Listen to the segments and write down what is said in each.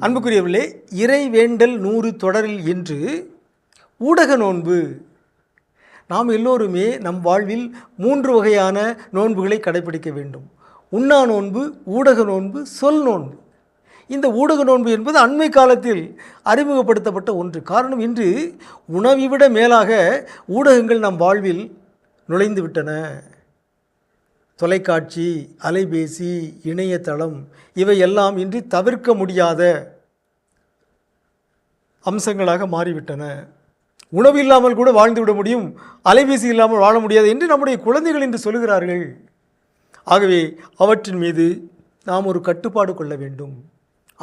அன்புக்குரியவர்களே இறை வேண்டல் நூறு தொடரில் என்று ஊடக நோன்பு. நாம் எல்லோருமே நம் வாழ்வில் மூன்று வகையான நோன்புகளை கடைபிடிக்க வேண்டும். உண்ணா நோன்பு ஊடக நோன்பு சொல் நோன்பு. இந்த ஊடக நோன்பு என்பது அண்மை காலத்தில் அறிமுகப்படுத்தப்பட்ட ஒன்று. காரணம் இன்று உணவை விட மேலாக ஊடகங்கள் நம் வாழ்வில் நுழைந்து விட்டன. தொலைக்காட்சி அலைபேசி இணையதளம் இவையெல்லாம் இன்றி தவிர்க்க முடியாத அம்சங்களாக மாறிவிட்டன. உணவு இல்லாமல் கூட வாழ்ந்துவிட முடியும் அலைபேசி இல்லாமல் வாழ முடியாது என்று நம்முடைய குழந்தைகள் என்று சொல்லுகிறார்கள். ஆகவே அவற்றின் மீது நாம் ஒரு கட்டுப்பாடு கொள்ள வேண்டும்.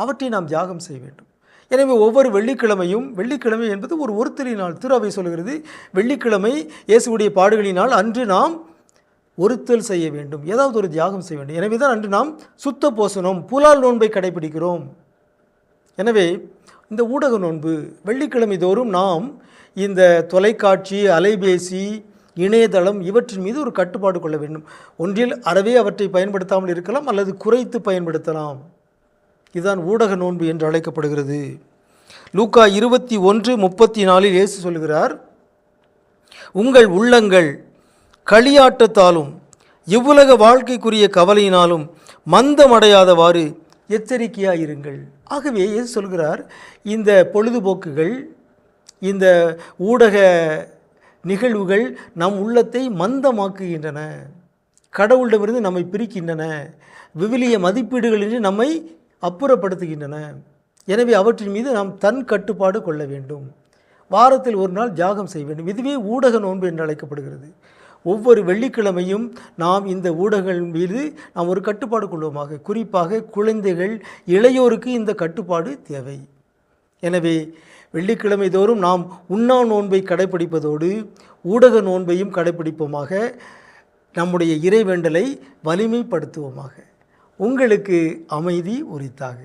அவற்றை நாம் தியாகம் செய்ய வேண்டும். எனவே ஒவ்வொரு வெள்ளிக்கிழமையும் வெள்ளிக்கிழமை என்பது ஒரு ஒருத்தரி நாள் திரு அவை சொல்கிறது வெள்ளிக்கிழமை இயேசுடைய பாடுகளினால் அன்று நாம் ஒருத்தல் செய்ய வேண்டும் ஏதாவது ஒரு தியாகம் செய்ய வேண்டும். எனவே தான் அன்று நாம் சுத்த போசனம் புலால் நோன்பை கடைபிடிக்கிறோம். எனவே இந்த ஊடக நோன்பு வெள்ளிக்கிழமை தோறும் நாம் இந்த தொலைக்காட்சி அலைபேசி இணையதளம் இவற்றின் மீது ஒரு கட்டுப்பாடு கொள்ள வேண்டும். ஒன்றில் அறவே அவற்றை பயன்படுத்தாமல் இருக்கலாம் அல்லது குறைத்து பயன்படுத்தலாம். இதுதான் ஊடக நோன்பு என்று அழைக்கப்படுகிறது. லூக்கா இருபத்தி ஒன்று முப்பத்தி நாலில் இயேசு சொல்கிறார் உங்கள் உள்ளங்கள் களியாட்டத்தாலும் இவ்வுலக வாழ்க்கைக்குரிய கவலையினாலும் மந்தமடையாதவாறு எச்சரிக்கையாக இருங்கள் ஆகவே எது சொல்கிறார் இந்த பொழுதுபோக்குகள் இந்த ஊடக நிகழ்வுகள் நம் உள்ளத்தை மந்தமாக்குகின்றன. கடவுளிடமிருந்து நம்மை பிரிக்கின்றன. விவிலிய மதிப்பீடுகளின்றி நம்மை அப்புறப்படுத்துகின்றன. எனவே அவற்றின் மீது நாம் தன் கட்டுப்பாடு கொள்ள வேண்டும். வாரத்தில் ஒரு நாள் தியாகம் செய்ய வேண்டும். இதுவே ஊடக நோன்பு என்று அழைக்கப்படுகிறது. ஒவ்வொரு வெள்ளிக்கிழமையும் நாம் இந்த ஊடகங்கள் மீது நாம் ஒரு கட்டுப்பாடு கொள்வோமாக. குறிப்பாக குழந்தைகள் இளையோருக்கு இந்த கட்டுப்பாடு தேவை. எனவே வெள்ளிக்கிழமை தோறும் நாம் உண்ணா நோன்பை கடைபிடிப்பதோடு ஊடக நோன்பையும் கடைபிடிப்போமாக நம்முடைய இறைவேண்டலை வலிமைப்படுத்துவோமாக. உங்களுக்கு அமைதி உரித்தாக